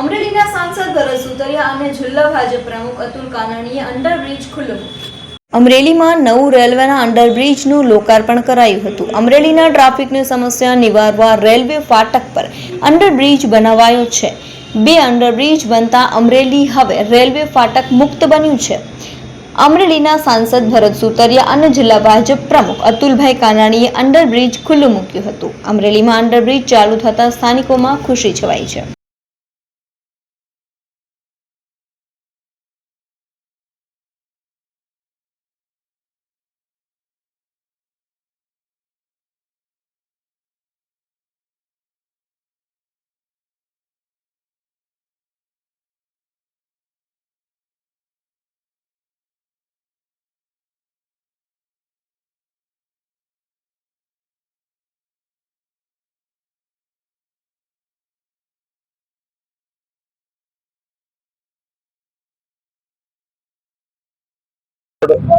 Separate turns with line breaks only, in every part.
અમરેલીના સાંસદ ભરત સુતરિયા અને જિલ્લા ભાજપ પ્રમુખ અતુલ કાનાણીએ અંડરબ્રિજ ખુલ્લો અમરેલીમાં નવું રેલવેના અંડરબ્રિજનું લોકાર્પણ કરાયું હતું. અમરેલીના ટ્રાફિકની સમસ્યા નિવારવા રેલવે ફાટક પર અંડરબ્રિજ બનાવાયો છે. બે અંડરબ્રિજ બનતા અમરેલી હવે રેલવે ફાટક મુક્ત બન્યું છે. અમરેલીના સાંસદ ભરત સુતરિયા અને જિલ્લા ભાજપ પ્રમુખ અતુલભાઈ કાનાણીએ અંડરબ્રિજ ખુલ્લું મૂક્યું હતું. અમરેલીમાં અંડરબ્રિજ ચાલુ થતાં સ્થાનિકોમાં ખુશી છવાઈ છે.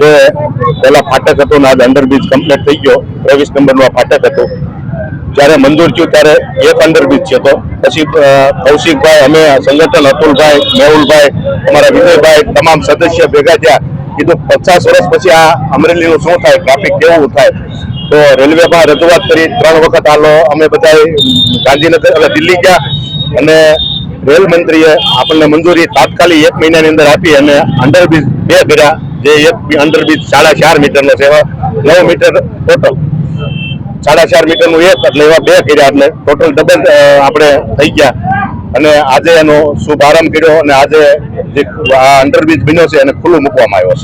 જે પેલા ફાટક હતું ને અંડરબ્રિજ કમ્પ્લીટ થઈ ગયો. ત્રેવીસ નંબરનું આ ફાટક હતું. જ્યારે મંજૂર થયું ત્યારે એક અંડરબ્રિજ છે તો. પછી કૌશિકભાઈ, અમે, સંગઠન અતુલભાઈ, મેહુલભાઈ, અમારા વિજયભાઈ તમામ સદસ્ય ભેગા થયા. કીધું, પચાસ વર્ષ પછી આ અમરેલીનું શું થાય? ટ્રાફિક કેવું થાય? તો રેલવેમાં રજૂઆત કરી, ત્રણ વખત આલો અમે બધા ગાંધીનગર એટલે દિલ્હી ગયા. અને રેલ મંત્રીએ આપણને મંજૂરી તાત્કાલિક એક મહિનાની અંદર આપી અને અંડરબ્રિજ બે કર્યા જે એક અંડરબ્રિજ સાડા ચાર મીટરનો છે એવા નવ મીટર ટોટલ સાડા ચાર મીટરનું એક એટલે એવા બે કર્યા એટલે ટોટલ ડબલ આપણે થઈ ગયા. અને આજે એનો શુભારંભ કર્યો અને આજે જે આ અંડરબ્રિજ બન્યો છે એને ખુલ્લું મૂકવામાં આવ્યો છે.